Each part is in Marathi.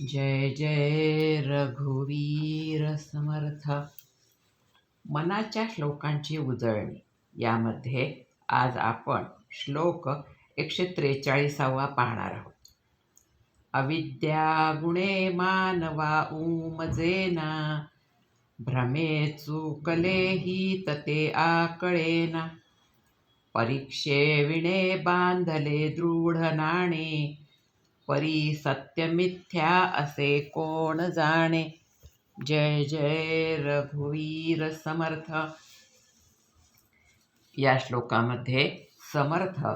जय जय रघुवीर समर्थ. मनाच्या श्लोकांची उजळणी. यामध्ये आज आपण श्लोक एकशे त्रेचाळीसावा पाहणार आहोत. अविद्या गुणे मानवा उमजेना भ्रमे चुकले ही तते आकळेना. परीक्षे विणे बांधले दृढ नाणे परी सत्यमिथ्या असे कोण जाणे? जय जय रघुवीर समर्थ. या श्लोकामध्ये समर्थ.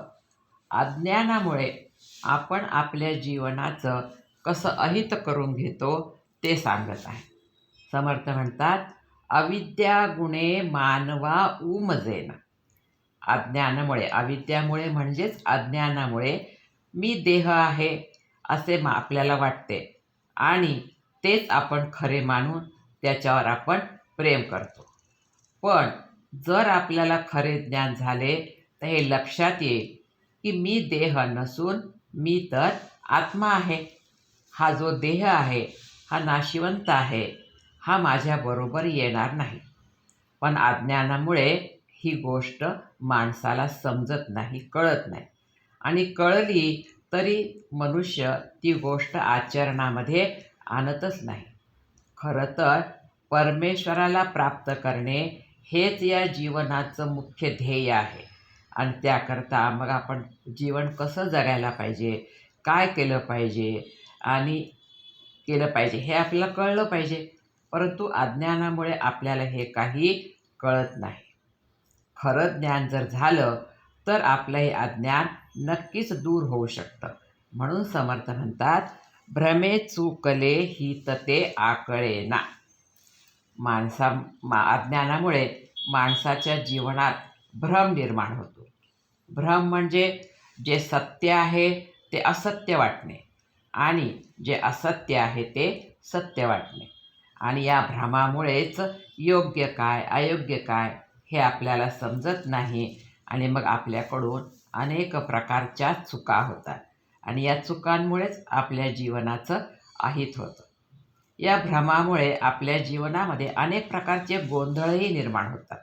अज्ञानामुळे आपण आपल्या जीवनाचं कसं अहित करून घेतो ते सांगत आहे. समर्थ म्हणतात अविद्या गुणे मानवा उमजेना. अज्ञानामुळे अविद्यामुळे म्हणजेच अज्ञानामुळे मी देह आहे. असे मा आपल्याला वाटते. आणि तेच आपण खरे मानून त्याच्यावर आपण प्रेम करतो. पण जर आपल्याला खरे ज्ञान झाले तर हे लक्षात येईल की मी देह नसून मी तर आत्मा आहे. हा जो देह आहे हा नाशिवंत आहे हा माझ्याबरोबर येणार नाही. पण अज्ञानामुळे ही गोष्ट माणसाला समजत नाही कळत नाही. आणि कळली तरी मनुष्य ती गोष्ट आचरणामध्ये आणतच नाही. खरं तर परमेश्वराला प्राप्त करणे हेच या जीवनाचं मुख्य ध्येय आहे. आणि त्याकरता मग आपण जीवन कसं जगायला पाहिजे काय केलं पाहिजे आणि केलं पाहिजे हे आपल्याला कळलं पाहिजे. परंतु अज्ञानामुळे आपल्याला हे काही कळत नाही. खरं ज्ञान जर झालं तर आपलं हे अज्ञान नक्कीच दूर होऊ शकतं. म्हणून समर्थ म्हणतात भ्रमे चुकले ही तते आकळेना. माणसा मा अज्ञानामुळे माणसाच्या जीवनात भ्रम निर्माण होतो. भ्रम म्हणजे जे सत्य आहे ते असत्य वाटणे आणि जे असत्य आहे ते सत्य वाटणे. आणि या भ्रमामुळेच योग्य काय अयोग्य काय हे आपल्याला समजत नाही आणि मग आपल्याकडून अनेक प्रकारच्या चुका होतात. आणि या चुकांमुळेच आपल्या जीवनाचं अहित होतं. या भ्रमामुळे आपल्या जीवनामध्ये अनेक प्रकारचे गोंधळही निर्माण होतात.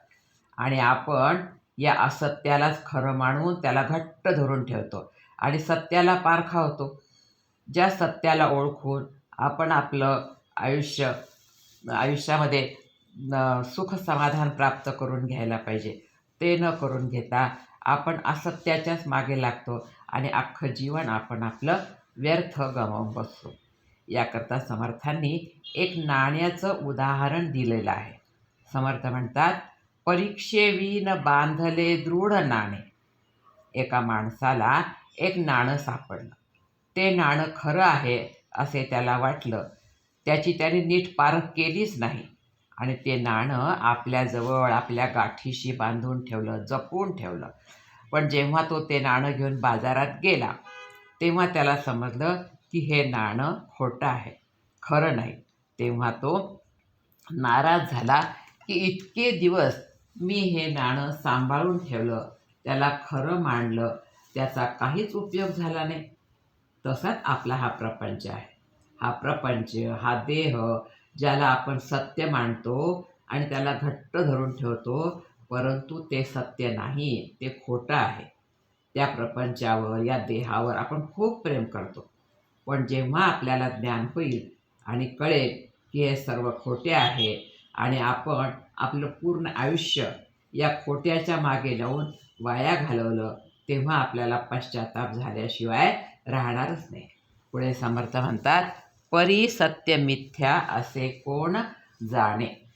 आणि आपण या असत्यालाच खरं मानून त्याला घट्ट धरून ठेवतो आणि सत्याला पार खावतो ज्या सत्याला ओळखून आपण आपलं आयुष्य आयुष्यामध्ये सुख समाधान प्राप्त करून घ्यायला पाहिजे. ते न करून घेता आपण असत्याच्याच मागे लागतो आणि अख्खं जीवन आपण आपलं व्यर्थ गमावून बसतो. याकरता समर्थांनी एक नाण्याचं उदाहरण दिलेलं आहे. समर्थ म्हणतात परीक्षेवीन बांधले दृढ नाणे. एका माणसाला एक नाणं सापडलं. ते नाणं खरं आहे असे त्याला वाटलं. त्याची त्याने नीट पारख केलीच नाही. आणि ते नाणं आपल्याजवळ आपल्या गाठीशी बांधून ठेवलं जपून ठेवलं. पण जेव्हा तो ते नाणं घेऊन बाजारात गेला तेव्हा त्याला समजलं की हे नाणं खोटं आहे. खरं नाही. तेव्हा तो नाराज झाला की इतके दिवस मी हे नाणं सांभाळून ठेवलं त्याला खरं मांडलं त्याचा काहीच उपयोग झाला नाही. तसाच आपला हा प्रपंच आहे. हा प्रपंच हा देह ज्याला आपण सत्य मानतो आणि त्याला घट्ट धरून ठेवतो परंतु ते सत्य नाही ते खोटं आहे. त्या प्रपंचावर या देहावर आपण खूप प्रेम करतो. पण जेव्हा आपल्याला ज्ञान होईल आणि कळेल की हे सर्व खोटे आहे आणि आपण आपलं पूर्ण आयुष्य या खोट्याच्या मागे लावून वाया घालवलं तेव्हा आपल्याला पश्चाताप झाल्याशिवाय राहणारच नाही. पुढे समर्थ म्हणतात परी सत्य मिथ्या असे कोण जाणे?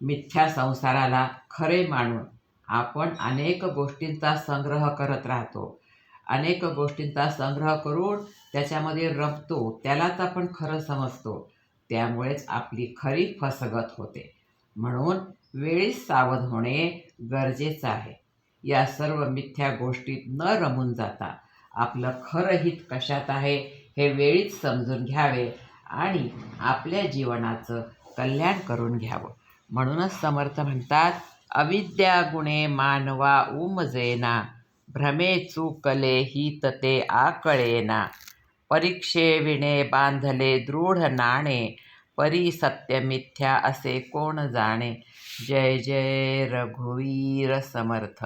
मिथ्या संसाराला खरे मानून आपण अनेक गोष्टींचा संग्रह करत राहतो. अनेक गोष्टींचा संग्रह करून त्याच्यामध्ये रमतो त्यालाच आपण खरं समजतो. त्यामुळेच आपली खरी फसगत होते. म्हणून वेळीच सावध होणे गरजेचं आहे. या सर्व मिथ्या गोष्टीत न रमून जाता आपलं खरं हित कशात आहे? हे वेळीच समजून घ्यावे आणि आपल्या जीवनाचं कल्याण करून घ्यावं. म्हणूनच समर्थ म्हणतात अविद्या गुणे मानवा उमजेना भ्रमे चुकले ही तते आकळेना. परीक्षे विणे बांधले दृढ नाणे परी सत्य मिथ्या असे कोण जाणे? जय जय रघुवीर समर्थ.